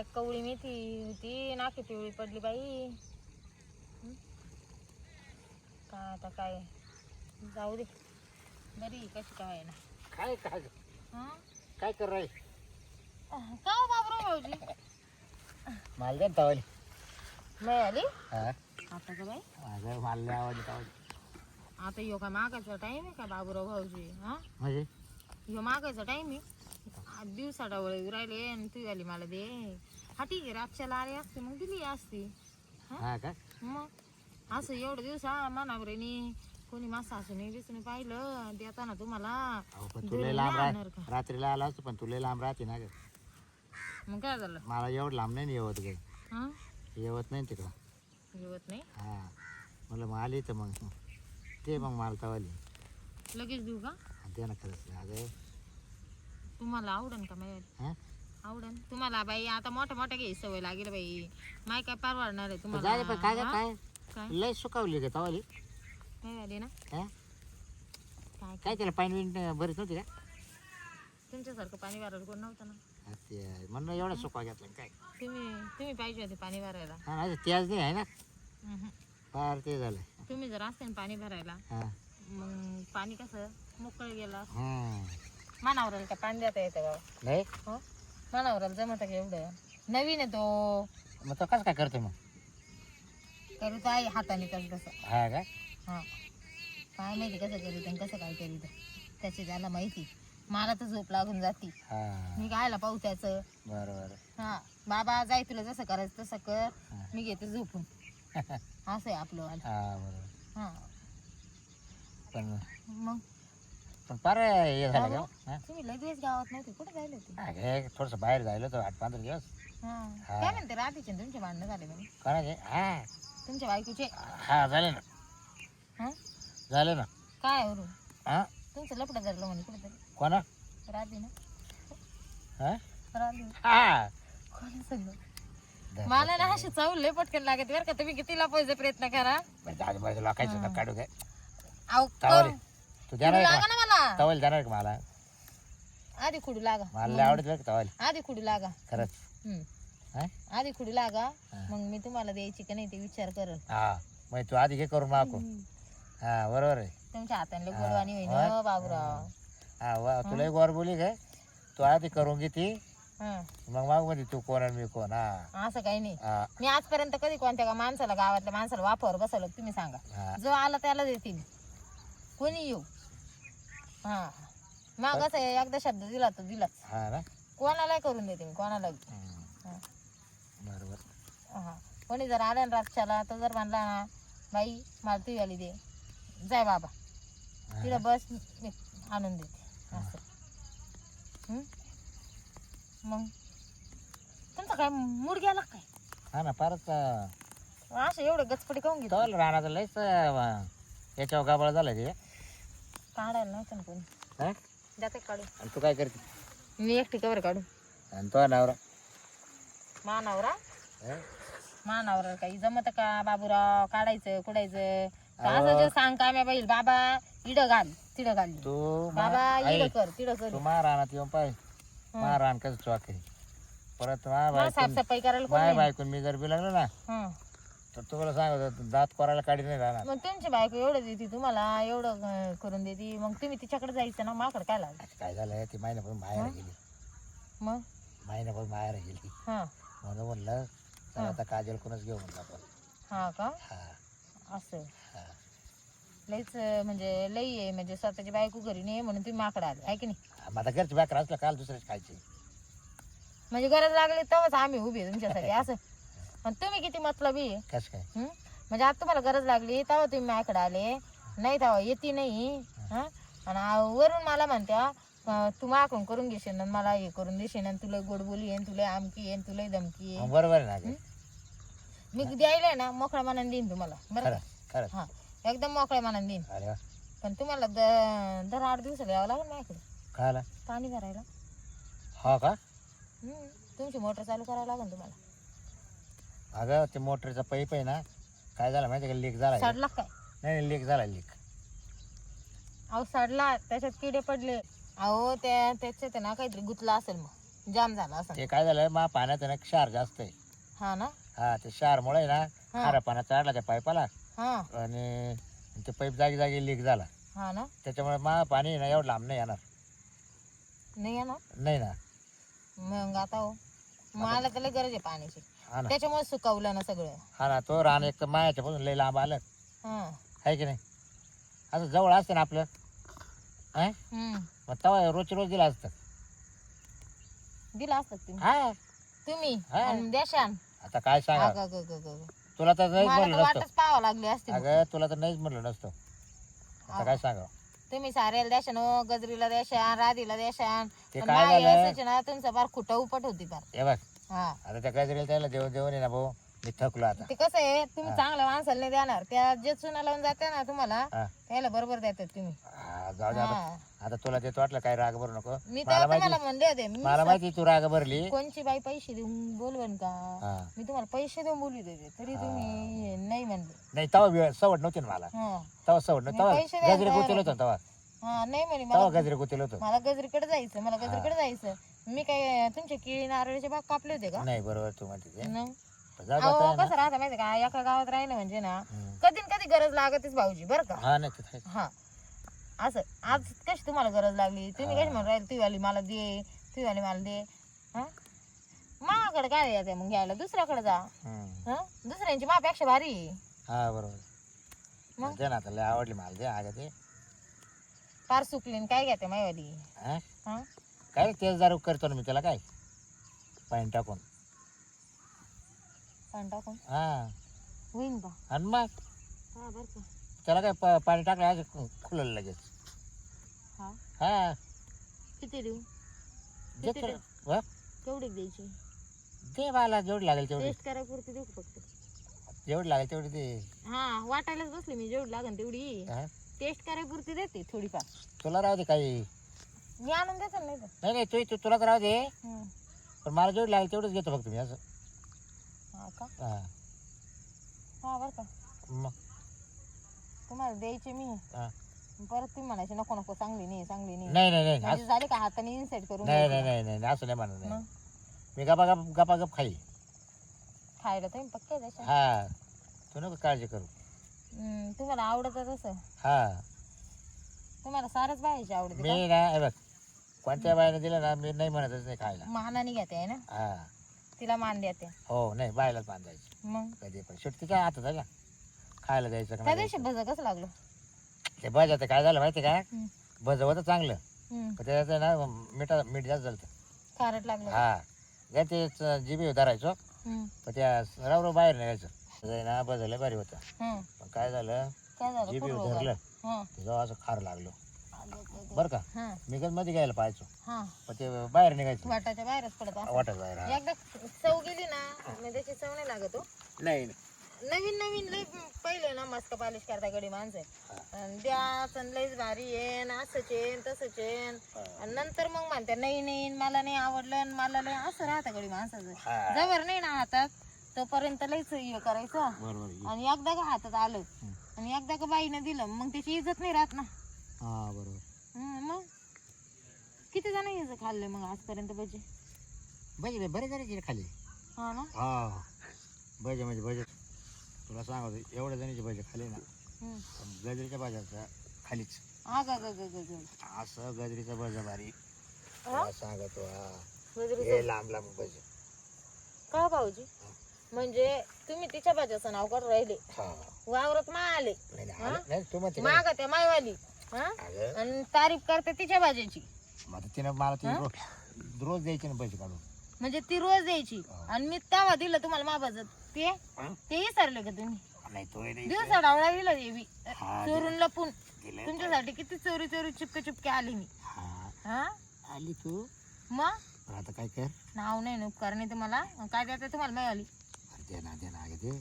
काय कवळी मेथी होती नाकी पिवळी पडली बाई? काय आता काय? जाऊ दे. बरी कशी काय ना. काय काय हं? काय कर राही का हो बाबराव भाऊजी? माल द्या ना तवाली. नाही आली हा. आता का बाई? माल लय आवडली तवाली. आता यो का मागायचा टाइम आहे का बाबूराव भाऊजी? हा? म्हणजे? ह्यो मागायचा टाइम आहे. दिवसा डावळे राहिले आणि तू आली मला दे. हा आहे रातच्याला आली असते मग दिली असती. हा? का? मग? असं एवढं दिवस हा मनावरेनी कोणी मा सासूने बिसूने पाहिलं देताना तुम्हाला अहो पण तुला लांब आणणार राह का? रात्रीला आला असतो पण तुला लांब राहते ना ग. मग काय झालं? मला एवढं लांब नाही येवत ग. हा? येवत नाही तिकडं. येवत नाही? हा. म्हणलं मग आली तर मग. ते मग माल तवाली लगेच देऊ का? दे ना खरंच. अगं. तुम्हाला आवडन का हा? आवडन. तुम्हाला बाई आता मोठ्या मोठ्या घे सवय लागेल बाई. माय काय परवडणार आहे दे पण काय ग हा? काय? काय? लय सुकावली ग तवाली. काय झाले ना? हा? काय काय त्याला पाणी बिणी भरीत नव्हती का? तुमच्यासारखं पाणी भरायला कोण नव्हतं ना? हा, ते म्हणून एवढा सुका घेतला काय? तुम्ही तुम्ही पाहिजे होते पाणी भरायला. हा ना त्याच नाही आहे ना? हम्म. फार ते झालं तुम्ही जर असते ना पाणी भरायला हा. मग पाणी कसं? मोकळं गेलं हम्म. मानावराला का पाणी देता येतं का? नाही? हो? मानावराला जमत का एवढं? नवीन आहे तो. मग तो कसं काय करतो मग? करीत आहे हाताने कसं कसं हा का? हा. काय माहिती कसं करीत आणि कसं काय करीत त्याची त्याला माहिती. मला तर झोप लागून जाती. हा. मी कायला पाहू त्याचं. बरं बरं हा. बाबा जाय तुला जसं करायचं तसं कर. हा. मी घेते झोपून. असं आहे आपलं वालं. हा बरोबर. हा. पण मग? पण फार हे झालं हा? तुम्ही लय दिवस गावात नव्हते कुठे जायला होते? थोडंसं बाहेर जायला होतं आठ पंधरा दिवस. हा. हा. काय म्हणते राधीचे तुमचे भांडणं झाले म्हणे कोणाचे? हा. तुमच्या बायकोचे? हा झाले ना. हा? झाले ना. काय वरून? हा? तुमचं लपडं धरलं म्हणे कुठेतरी. कोणा? राधी ना? हा? राधी. हा. कोणा सांग? मला ना अशी चावल लय पटकन लागत बरं का. तुम्ही किती लपवायचा प्रयत्न करा. बरं जाऊ दे, बरं, लोकांचं नका काढू काय अहो करू. तू लागा ना तवाली देणार का मला? आधी खुडू लागा. मला लय आवडत बरं का तवाली. आधी खुडू लागा. खरंच. हम्म. हा? आधी खुडू लागा. हा. मग मी तुम्हाला द्यायची का नाही ते विचार करल. हा. मग तू आधी हे करून मागू. हा बरोबर आहे. तुमच्या हाताने गोडवाणी होईन हो, बाबूराव. हा वा तुला एक वर बोली काय तू आधी करून घेती हा. मग मागमध्ये तू कोण आणि मी कोण. हा. असं काही नाही. हा. मी आजपर्यंत कधी कोणत्या का माणसाला गावातल्या माणसाला वापर बसवलं तुम्ही सांगा. हा. जो आला त्याला देते मी कोणी येऊ? हा. मग असं आहे, एकदा शब्द दिला तर दिलाच. हा ना? कोणाला करून देते मी? कोणाला. हा. बरोबर. हा. कोणी जर आला ना रातच्याला तर जर म्हणला ना बाई मला तू आली दे. जाय बाबा. तिथं बस मी आणून देते. असं. हं? मग? तुमचा काय मूड गेला काय? हा ना अं, असं एवढं गचपडी काऊन घेतो तवाला राहणार लयच अं, याच्यावर गाबळ झालं ते. काढायला नव्हतं ना कोणी. हा? जाते काढू. आणि तू काय करते? मी एकटी कवर काढू. आणि तो नवरा? मानावरा? हा? मानावरा काही जमत का बाबूराव? काढायचं कुडायचं? तर असं जे सांग का मी बाईल बाबा इडं घाल तिडं घाल. तू मा- बाबा इडं कर तिडं कर. तू येऊन पाय. महाराण कसं चॉक आहे. परत मला साफसफाई करायला कोण माय नाही. बायकून मी जर बी लागलो ना हं. तर तुम्हाला सांगत होतो, दात कोरायला काढी नाही राहणार. मग तुमची बायको एवढं देते तुम्हाला एवढं अं, करून देते. मग तुम्ही तिच्याकडे जायचं ना माकडे काय लागलं? आता काय झालं ती महिन्यापासून बाहेर गेली. मग? महिन्यापासून बाहेर गेली. हा. म्हणून म्हणलं चला आता काजल कोणच घेऊ म्हणलं आपण. हा का? हा. असं. हा. लईच अं, म्हणजे लई आहे म्हणजे स्वतःची बायको घरी नाही म्हणून तुम्ही माकडे आले आहे की नाही? मग आता घरची बाकर असलं काल दुसऱ्याच खायची म्हणजे गरज लागली तेव्हाच आम्ही उभी आहे तुमच्यासाठी असं. पण तुम्ही किती मतलबी? आहे कसं काय? हं? म्हणजे आता तुम्हाला गरज लागली तेव्हा तुम्ही माझ्याकडे आले. नाही तेव्हा येते नाही. हं? आणि आ- वरून मला म्हणत्या अं, तू मागून करून घेशील आणि मला हे करून देशील आणि तुला गोड बोली येईन तुला आमकी येईन तुला धमकी येईन मग बरोबर आहे ना? मी द्यायला ना मोकळ्या मनाने देईन तुम्हाला. बरं खरं का? खरं हा एकदम मोकळ्या मनाने देईन. अरे वा. पण तुम्हाला द- दर आठ दिवसाला यावं लागेल माझ्याकडे. पाणी भरायला. हा का. तुमची मोटर चालू करावं लागेल तुम्हाला. अगं ते मोटरचा पाईप आहे ना काय झालं माहिती का? लीक झाला नाही सडला काय? नाही लीक झाला लीक अहो सडला. त्याच्यात किडे पडले. अहो त्या त्याच्यात आहे ना काहीतरी गुतला असेल मग. जाम झाला असं ते काय झालं मा पाण्यात आहे ना क्षार जास्त आहे. हा ना? हा ते क्षारमुळे ना हा. खारा पाण्यात चढला त्या पाईपाला. हा. आणि ते पाईप जागी जागी लीक झाला. हा ना? त्याच्यामुळे मा पाणी ना एवढं लांब नाही येणार. नाही आहे ना नाही ना. मग आता हो. मला तर लय गरज आहे पाण्याची. हा ना. त्याच्यामुळे सुकवलं ना सगळं. हा ना तो रान एक तर मायाच्या पासून लय लांब आलं. हा. आहे की नाही? असं जवळ असतं ना आपलं? हा हम्म. मग तेव्हा रोजची रोज दिलं असतं. दिला असतात तुम्ही हा. तुम्ही हा. आणि देशान. आता काय सांगा? अगं, अगं, अगं, अगं. तुला तर नाहीच मला म्हणलं नसतं वाटच पाहावं लागली असते अगं तुला तर नाहीच म्हणलं नसतं. आता काय सांगा तुम्ही साऱ्याला द्याशान हो गजरीला द्याशान राधीला द्याशान ते पण काय झालं? ना तुमचं फार खुट उपट होती फार. हे बघ. हा. आता त्या गजरेला त्याला जेवण आहे ना भाऊ. मी थकलो आता. ते कसं आहे तुम्ही चांगल्या माणसाला नाही देणार. त्या जे चुना लावून जाते ना तुम्हाला हा. त्याला बरोबर देतात तुम्ही. हा, जाऊ दे आता. हा. आता तुला ते वाटलं काय राग भरू नको. मी मला तर माहिती तुम्हाला म्हणले होते मी मला माहिती तू राग भरली. कोणची बाई पैसे देऊन बोलवन का? हा. मी तुम्हाला पैसे देऊन बोलू देते तरी तुम्ही नाही म्हणले. नाही वेळ सवड नव्हती ना मला. हा. तेव्हा सवड नव्हती. पैसे तेव्हा द्यायला गजरे गुतेल होतं हा नाही म्हणे मला गजरे गुतेल होतं. मला गजरीकडे जायचं मला गजरीकडे जायचं. मी काय तुमचे केळी नारळीचे बाग कापले होते का? नाही बरोबर तू म्हणते ते. मग? जाऊ दे अहो आता कसं राहतं माहिती का? एका गावात राहिलं म्हणजे ना हम्म. कधी न कधी गरज लागतच भाऊजी बरं का? हा नाही ते आहे. हा. असं आज कशी तुम्हाला गरज लागली? तुम्ही कशी म्हणून राहील तुझी वाली मला दे तुझी वाली मला दे. हा? माझ्याकडे काय येते मग घ्यायला? दुसऱ्याकडे जा. हम्म. हा? दुसऱ्यांची मापेक्षा भारी आहे. हा बरोबर. मग? दे ना आता लय आवडली मला दे अगं ते फार सुकली न काय घेते मायवाली? हा? हा? काय तेच दारू करतो ना मी त्याला काय? पाणी टाकून. पाणी टाकून? हा. होईन का? आणि मग? हा बरं का. त्याला काय प- पाणी टाकलं खुललं लगेच. हा? हा. किती देऊ? किती. हा? केवढी द्यायची? दे मला जेवढी लागेल तेवढी. टेस्ट करायपुरती देऊ का फक्त? जेवढी लागेल तेवढी दे. हा वाटायलाच बसली मी जेवढी लागेल तेवढी. हा? टेस्ट करायपुरती देते थोडीफार. तुला राहू दे काही. मी आणून देतो ना नाही तर. नाही नाही तू तू तुला राहू दे. हम्म. पण मला जेवढी लागेल तेवढंच घेतो फक्त मी असं. हा का? हा. हा बरं का. मग? तुम्हाला द्यायचे मी. हा. परत तुम्ही म्हणायचे नको नको चांगली नाही चांगली नाही. नाही नाही नाही म्हणजे असं- झाले का हाताने इन्सेट करून नाही नाही नाही नाही असं नाही म्हणत मग? नाही मी गपा गप गपा गप खाई खायला तुम्ही पक्के द्यायचे हा. तू नको काळजी करू. हम्म, तुम्हाला आवडत तसं. हा. तुम्हाला सारच बायाची आवडते मी ना हे बघ. कोणत्या बायने दिलं ना मी नाही म्हणतच नाही खायला. मानाने घेते आहे ना? हा. तिला मान देते. हो नाही बायलाच बांधायची मग? कधी पण. शेवटी तिच्या हातात आहे ना. खायला द्यायचं का त्या नाही दिवशी लागलं? द्यायचं. ते आता काय झालं माहिती का? हम्म. होतं चांगलं. हम्म, पण त्याच्यात आहे ना मीठा मीठ जास्त झालं खारट लागलं. हा. काय ते च- जिबी धरायचो. हम्म, पण त्या रवरव बाहेर निघायचं. ते ना भजलं भारी होतं. हम्म. पण काय झालं? काय झालं? जिबी धरलं. हा. तेव्हा असं खार लागलो. बरं का? हा. मी मध्ये घ्यायला पाहायचो. हा. पण ते बाहेर निघायचं. वाटाच्या बाहेरच पडत असं. वाटत बाहेर हा. एकदा चव गेली ना मग त्याची चव नाही लागत हो. नाही नवीन नवीन लय पहिले ना मस्का पालिश करता गडी माणसं. आणि लयच भारी येन असंच येन तसंच येन आणि नंतर मग म्हणते नाही नाही मला नाही आवडलं आणि मला लय असं राहतं गडी माणसाचं. हा. जवळ नाही ना हातात तोपर्यंत लयच हे करायचं. बरोबर आणि एकदा का हातात आलं आणि एकदा का बाईनं दिलं मग त्याची इज्जत नाही राहत ना. हा बरोबर. मग? किती जण यायचं खाल्लं मग आजपर्यंत भजी? भजे बरे जरी गेले खाली हा ना? हा भजे म्हणजे भजे. तुला सांगतो एवढ्या जणीचे भजे खाली ना. पण गजरीच्या भाज्याचा खालीच. हा ग ग ग ग ग. असं गजरीचं भज भारी. हा? तुला सांगतो हा. हे लांब लांब भजे. का भाऊजी? म्हणजे तुम्ही तिच्या भाज्याचं नाव कर राहिले. हा. वावरत मा आले. नाही नाही आलं- नाही तू म्हणते का? माग त्या मायवाली. हा? अगं. आणि तारीफ करते तिच्या भाज्याची. मग आता तिनं मला ती रोज रोज द्यायची ना भजी काढून. म्हणजे ती रोज द्यायची. आणि मी तेव्हा दिलं तुम्हाला मा भाजत ते? हा? ते विसरले का तुम्ही? नाही तो नाही दिवसा डावळा दिला देवी हा, चोरून लपून. तुमच्यासाठी किती चोरी चोरी चिपके चिपके आली मी. हा. हा? आली तू? मग? पण आता काय कर? नाव नाही उपकार नाही तुम्हाला काय द्यायचं तुम्हाला मिळाली? अरे दे ना दे ना. अगं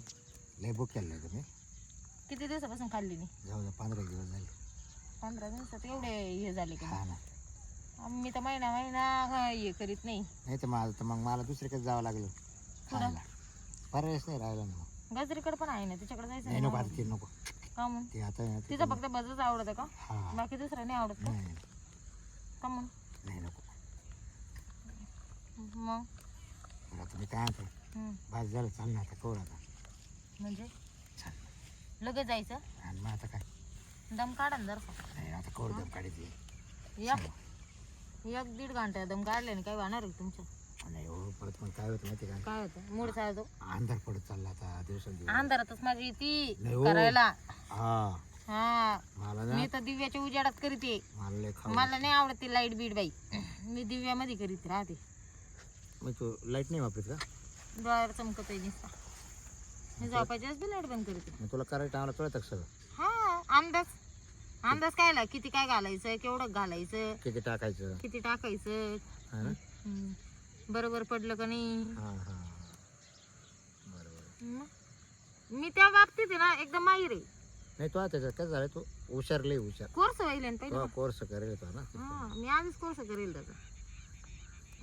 लय बुक केलं तुम्ही. किती दिवसापासून खाल्ली नाही जाऊ पंधरा दिवस झाले. पंधरा दिवसात एवढे हे झाले का हा ना. मी तर महिना महिना हे करीत नाही. नाही तर माझं तर मग मला दुसरीकडे जावं लागलं. खायला. पर्यायच नाही राहिला ना मग. गजरीकडे पण आहे ना तिच्याकडे जायचं नाही ना. नको आता ते नको. का म्हणून ते आता तिचं फक्त बजच आवडतं का? हा. बाकी दुसरं नाही आवडत का? नाही. का नाही नको. मग? मग तुम्ही काय म्हणतो हम्म. झालं चाल ना आता कवर आता. म्हणजे? चाल लगेच जायचं? आणि मग आता काय? दम काढा ना जरा. नाही आता कवर दम काढायची. एक एक दीड घंटा दम काढल्याने काय होणार आहे तुमचं? नाही हो परत मग काय होतं माहिती का? काय होतं? मूड चालतो अंधार पडत चालला आता दिवसांदिवस अंधारातच माझी येते नाही हो. करायला. हा. हा. मला ना मी तर दिव्याच्या उजेडात करीते मला लय खाऊ मला नाही आवडत ती लाइट बीट बाई. मी दिव्यामध्ये करीत राहते. मग तू लाइट नाही वापरत का? डोळ्यावर चमकतोय नुसता. मी झोपायच्याच बी लाइट बंद करते. मग तुला करायचं आम्हाला कळत सगळं? अंदाज अंदाज कायला किती काय घालायचं? केवढं घालायचं? किती टाकायचं? किती टाकायचं? हा ना? हम्म. बरोबर पडलं का नाही? हा हा. बरोबर. मग? मी त्या बाबतीत आहे ना एकदम माहीर आहे. नाही तो त्याच्यात काय झालं तू हुशार लय हुशार. कोर्स होईल ना पहिले तो कोर्स करेल तो ना. हा मी आधीच कोर्स करेल त्याचा.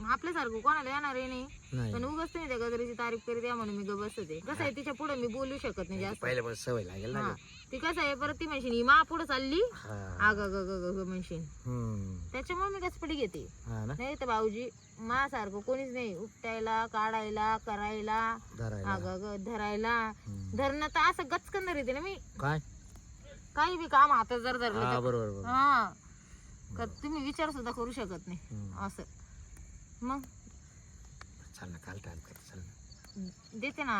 मग आपल्यासारखं कोणाला येणार आहे नाही. नाही. पण उगाच तुम्ही त्या गजरीची तारीफ करीत या म्हणून मी ग बसते. कसं आहे तिच्या पुढे मी बोलू शकत नाही जास्त. सवय लागेल ना हा. ती कसं आहे परत ती म्हणशील ही मा पुढे चालली? हा. आग ग ग ग ग म्हणशील. हम्म. त्याच्यामुळे मी कसपडी घेते. हा ना. नाही तर भाऊजी मासारखं कोणीच नाही. उपटायला काढायला करायला धरायला. आग ग धरायला. धरणं तर असं गचकन येते ना मी. काय? काही बी काम हातात जर धरलं हा तर. बरोबर बरोबर. हा. का तुम्ही विचार सुद्धा करू शकत नाही. हम्म. असं. मग? चाल ना काल टाइम कर चल ना. देते ना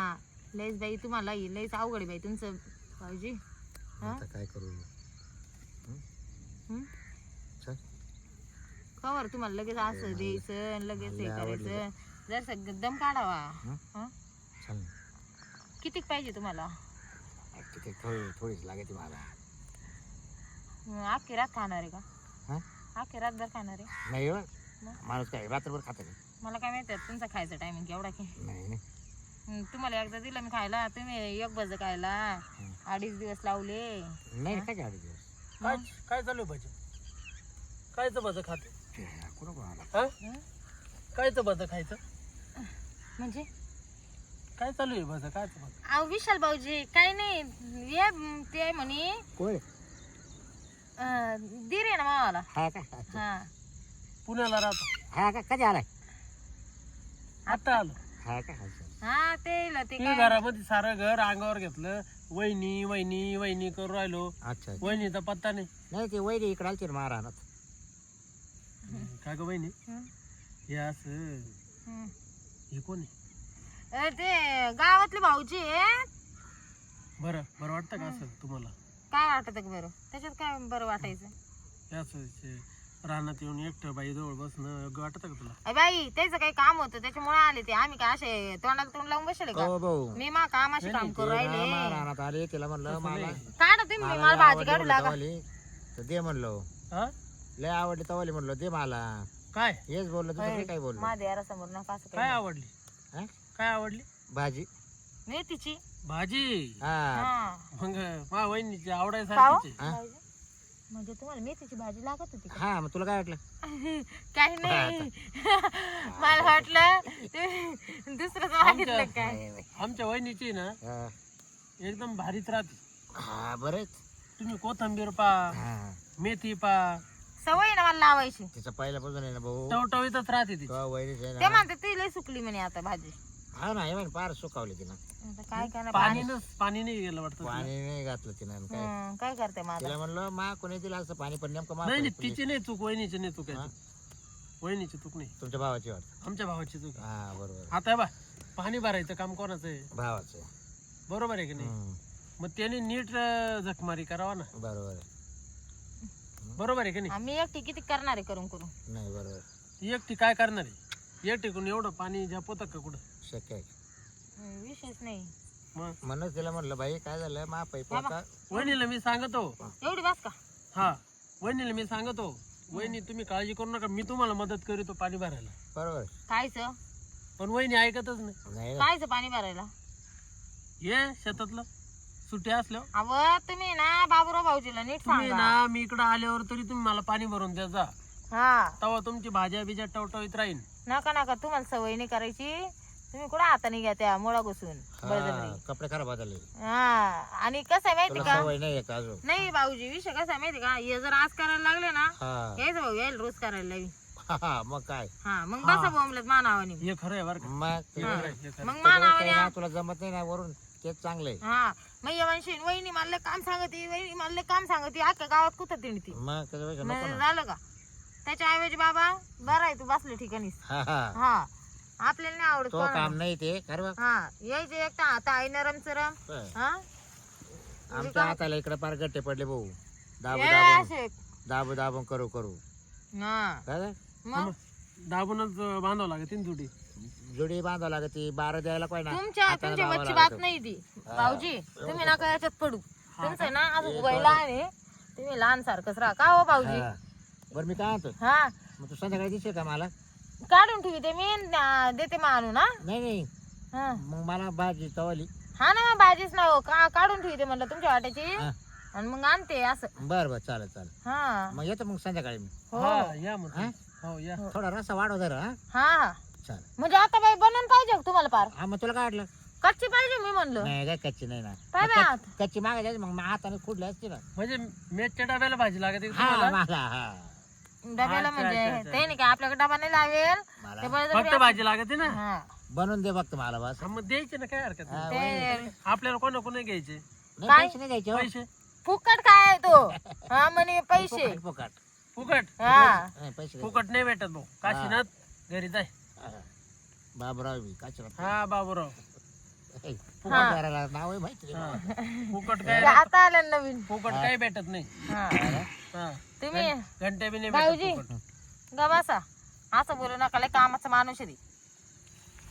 लयच बाई तुम्हाला लयच अवघड आहे बाई तुमचं भाऊजी हा? आता काय करू? हं? चल. कवर तुम्हाला लगेच असं द्यायचं आणि लगेच हे करायचं. जर सगळं दम काढावा. हं? हं? चल. ना कितीक पाहिजे तुम्हाला? तिथे थोडी थोडीच लागायची मला. हं, अख्खी रात खाणार आहे का? हा? अख्खी रातभर खाणार आहे? नाही हो. मग? माणूस काय रात्रभर खात मला काय माहिती तुमचा खायचा टायमिंग केवढा की नाही नाही. हं, तुम्हाला एकदा दिलं मी खायला तुम्ही एक बज खायला. अडीच दिवस लावले. नाही काय गाडी दिवस. काय काय चालू आहे भजन कायचं भजन खाते? कुठं कोणाला? हा? हं? कायचं भजन खायचं? म्हणजे? काय चालू आहे भजन कायचं भजन अहो विशाल भाऊजी काही नाही. ये म, ते म्हणे. कोण अं, दीर ना मावाला. हा का? हा. पुण्याला राहतो. हा का? कधी आलाय? आता आलो. हा का. हा ते ल- ते मी काय? घरामध्ये सारं घर अंगावर घेतलं. वहिनी वहिनी वहिनी करून राहिलो. अच्छा अच्छा. वहिनीचा पत्ता नाही. नाही ते वैरी इकडे आलती ना महाराणात काय ग वहिनी? हं, हे असं हं. हे कोण आहे? अं, ते गावातले भाऊजी आहेत. बरं बरं वाटतं का असं तुम्हाला? काय वाटत का बरं? त्याच्यात काय बरं वाटायचं? हे असं ते रानात येऊन एकटं बाई जवळ बसणं योग्य वाटतं का तुला? अय बाई त्याचं काही काम होतं त्याच्यामुळे आले ते. आम्ही काय असे तोंडाला तोंड लावून बसले का? हो भाऊ. मी मा कामाशी काम करू राहिले. महाराणात आले तिला म्हणलं मला काढा तुम्ही मला भाजी काढू म्हणलं लागा तवाली. तर दे म्हणलो. हा? लय आवडली तवाली म्हणलो दे मला. काय? हेच बोललो तुझं काय? बोललो? माझ्या यारासमोर नका असं काय काही आवडली? हा? काय आवडली? भाजी. मेथीची. भाजी हा. हा. मग मा वहिनीची पाव? आवडायसारखीच. आहे. हा? म्हणजे तुम्हाला मेथीची भाजी लागत होती का? हा मग तुला काय वाटलं? काही नाही. मला वाटलं ते दुसरंच मागितलं काय आमच्या वहिनीची ना हा. एकदम भारीच राहते. हा बरेच. तुम्ही कोथंबीर पा हा. मेथी पा. सवय आहे ना मला लावायची. तिचं पहिल्यापासून आहे ना भाऊ. टवटवीतच राहते ती. तो वैरीच आहे ते ना म्हणते ती लय सुकली म्हणे आता भाजी. हा ना हे फार सुकावली तिनं. आता काय करणार पाणी न पाणी नाही गेलं वाटतं तुला. पाणी नाही घातलं तिनं आणि काय. हं, काय करते माझा तिला म्हणलं मा कोणी दिलं असं पाणी पण नेमकं मा नाही नाही तिची नाही चूक वहिनीची नाही चूक आहे हा? वहिनीची चूक नाही. तुमच्या भावाची वाटत? आमच्या भावाची चूक आहे. हा बरोबर आता बा पाणी भरायचं काम कोणाचं आहे? भावाचं बरोबर आहे की नाही? हम्म, मग त्याने नीट अं, झकमारी करावा ना. बरोबर आहे. बरोबर आहे की नाही? आम्ही एकटी किती करणार आहे करून करून? नाही बरोबर एकटी काय करणार आहे? एकटीकडून एवढं पाणी झपवतं का कुठं? शक्य आहे. हं, विशेष नाही. मग? म्हणूनच तिला म्हणलं बाई काय झालं? मा पैपा वहिनीला मी सांगतो. एवढी बस का? हा वहिनीला मी सांगतो. वहिनी तुम्ही काळजी करू नका. मी तुम्हाला मदत करीतो पाणी भरायला. बरोबर. कायचं? पण वहिनी ऐकतच नाही. नाही ना. कायचं पाणी भरायला? ये शेतातलं. सुट्टी असल्यावर अव तुम्ही ना बाबूराव भाऊजीला नीट तुम्ही सांगा. ना मी इकडं आल्यावर तरी तुम्ही मला पाणी भरून द्यायचा हा. तेव्हा तुमची भाज्या बिज्या टवटवीत राहील नका नका. तुम्हाला सवय नाही करायची. तुम्ही कुठं हाताने घ्या त्या मुळा घुसून हा, कपडे खराब झाले हा आणि कसं आहे माहिती तुला का? सवय नाही आहे का अजून? नाही भाऊजी विषय कसा आहे माहिती का? हे जर आज करायला लागले ना हा. यायचं भाऊ यायला रोज करायला लावी. हा, मग काय? हा मग बसा बोंबलत मानावानी. हे खरं आहे बरं का. मग ते-. खरं आहे, हे खरं मग ते मानावानी ना, तुला जमत नाही ना वरून तेच चांगलंय हा मग ये म्हणशील वहिनी मला काम सांगते वहिनी मला काम सांगते अख्ख्या गावात कुठं तिणती मग त्याच्यापेक्षा मग नको ना. झालं का? त्याच्या ऐवजी बाबा बरं आहे तू बसले ठिकाणी हा हा. हा. आपल्याला नाही आवडत तो कोणाला. काम नाही ते खरं बघ. हा यायचे एकटा आता आई नरम चरम हा? आमच्या हाताला इकडे पार गट्टे पडले भाऊ. दाबू हे दाबू. असे. दाबू दाबू करू करू. हा. काय रे? मग? दाबूनच बांधावं लागेल तीन जुडी. जोडी बांधावं लागत ती बारा द्यायला पाहिजे ना. तुमच्या तुमच्या दाबावं लागतं. बात नाही ती. भाऊजी तुम्ही नका याच्यात पडू. तुमचं ना अजून वय लहान आहे. तुम्ही लहान सारखंच राहा. का हो भाऊजी? हा. बरं मी काय म्हणतो? हा. मग तू संध्याकाळी दिसेल का मला? काढून ठेवी ते मी अं, देते मानून हा नाही नाही. हा. मग मला भाजी तवाली. हा ना मग भाजीच ना हो. का काढून ठेवते म्हणलं तुमच्या वाट्याची. हा. आणि मग आणते असं. बरं बरं चालेल चालेल. हा. मग येतो मग संध्याकाळी मी. हो. हा या मग. हा? हो या. थोडा रसा वाढव जरा हा. चालेल. म्हणजे आता बाई बनवून पाहिजे का तुम्हाला पार? हा मग तुला काय वाटलं? कच्ची पाहिजे मी म्हणलं. नाही काय कच्ची नाही ना. काय मग? कच्ची मागायची मग हाताने खुडली असते ना. म्हणजे मेटच्या डब्याला भाजी लागते का हा तुम्हाला? मला हा. डब्याला म्हणजे. ते नाही का आपल्याकडे डबा नाही लावेल. ते मला बळजबरी फक्त भाजी लागते ना. हा. बनवून दे फक्त मला बस. हा, मग द्यायचे ना काय हरकत नाही. हा, ते आपल्याला कोणा कोणी घ्यायचे. नाही काय? पैसे नाही द्यायचे हो. पैसे. फुकट काय आहे तो? हा म्हणे पैसे. फुकट, फुकट. फुकट. हा. नाही, पैसे द्यायचे. फुकट नाही भेटत भाऊ. काशीनाथ घरी जाय. हा. बाबराव बी काचरा हा बाबूराव. फुकट करायला नाव आहे माहिती. आहे. फुकट ते काय? आता आलं नवीन. फुकट काही भेटत नाही. हा. हा. तुम्ही घंटे बी नाही भाऊजी. भेटत फुकट. गा बसा. असं बोलू नका लय कामाचा माणूस आहे ती.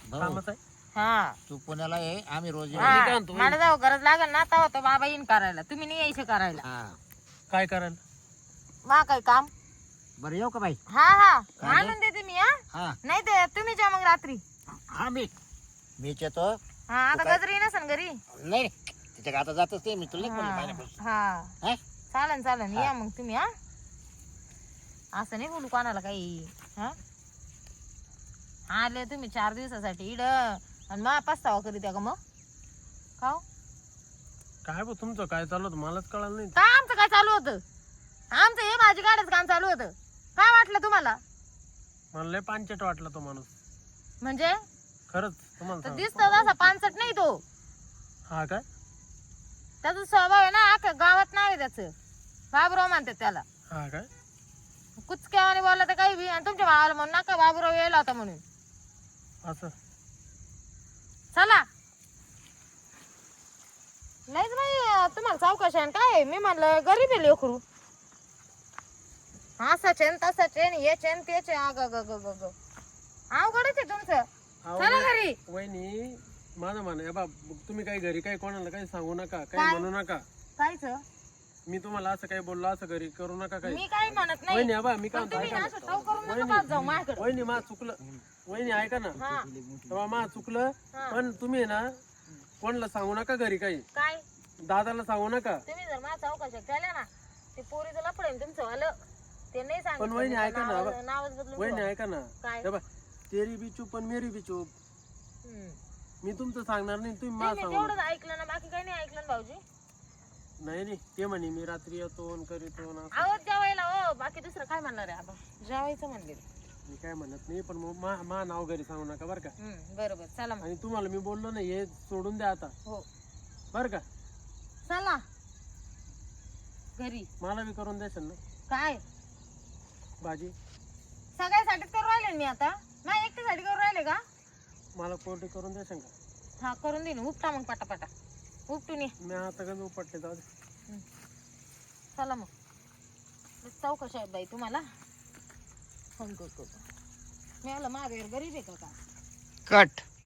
भाऊ कामच आहे? हा. तू पुण्याला ये आम्ही रोज येऊ. हा. काय म्हणतो? मला जाऊ गरज लागेल ना तेव्हा तो बाबा येईन करायला. तुम्ही नाही यायचे करायला. हा. काय करायला वा काय काम? बरं येऊ का बाई? हा हा. आणून देते मी हा. हा. नाही ते तुम्ही जा मग रात्री. हा मी मीच येतो. हा आता गजरी नसन घरी? नाही. तिच्या आता जातच नाही मी तुला नाही बोललो महिन्यापासून. हा. हा? चालन चालन. या मग तुम्ही हा. असं नाही बोलू कोणाला काही. हा? आले तुम्ही चार दिवसासाठी इड. आणि मग पस्तावा करीत आहे का मग? का हो? काय भाऊ तुमचं काय चालू होतं? मलाच कळालं नाही. काय आमचं काय चालू होतं? आमचं हे माझी गाड्याच काम चालू होतं. काय वाटलं तुम्हाला? मला लय पांचट वाटला तो माणूस. म्हणजे? खरंच तुम्हाला तर दिसतो तसा पानसट नाही तो. हा काय? त्याचा स्वभाव आहे ना अख्ख्या गावात नाव आहे त्याचं. बाबुराव म्हणतात त्याला. हा काय? कुचक्यावाने बोलला तर काही बी आणि तुमच्या भावाला म्हणून नका बाबुराव यायला होता म्हणून. असं? चला. नाहीच बाई तुम्हाला चौकशी आहे काय? आहे? मी म्हणलं गरीब आहे लेकरू. असं चेन तसं चेन हे चेन ते चेन अग ग ग ग ग अवघडच आहे तुमचं. चला घरी. वहिनी माझं म्हण बा तुम्ही काही घरी काही कोणाला काही सांगू नका काय? काही म्हणू नका. कायच? मी तुम्हाला असं काही बोललो असं घरी करू नका काही. मी काही म्हणत नाही. वहिनी आबा मी काय पण म्हणतो? तुम्ही ऐका असं ना टव करून नका पाहत जाऊ माझ्याकडे. वहिनी मा चुकलं. वहिनी ऐका ना. हा. तेव्हा मा चुकलं हा. पण तुम्ही ना कोणाला सांगू नका घरी काही. काय? दादाला सांगू नका. तुम्ही जर चौकशा केल्या ना ते पोरीचं लफड आहे तुमचं आलं. ते नाही पण वहिनी सांगितलं ऐका ना, नावच बदलून वहिनी ठेवा. ऐका ना. काय? तेरी बी चूप पण मेरी बी चूप. मी तुमचं सांगणार नाही तुम्ही मला सांगू. तेवढंच ऐकलं ना बाकी काही नाही ऐकलं ना भाऊजी. नाही नाही ते म्हणे मी रात्री येतो आणि करीतो. आवाज जेवायला हो बाकी दुसरं काय म्हणणार आहे? आपण जेवायचं म्हणले मी काय म्हणत नाही पण मग मा- मा नाव घरी सांगू नका बरं का? बरोबर चला मग. आणि तुम्हाला मी बोललो ना हे सोडून द्या आता. हो. बरं का? चला. घरी. मला बी करून द्याल ना? काय? भाजी? सगळ्यासाठीच करून राहिले ना मी आता. नाही एकट्यासाठी करून राहिले का? मला कोरडी करून द्याल का हा करून दे ना. उपटा मग पटापटा. उपटून ये मी आता गंज उपटले जाऊ दे. चला मग. चौकशी आहे बाई तुम्हाला. फोन करतो मी आला माझ्यावर गरीब आहे का का? कट.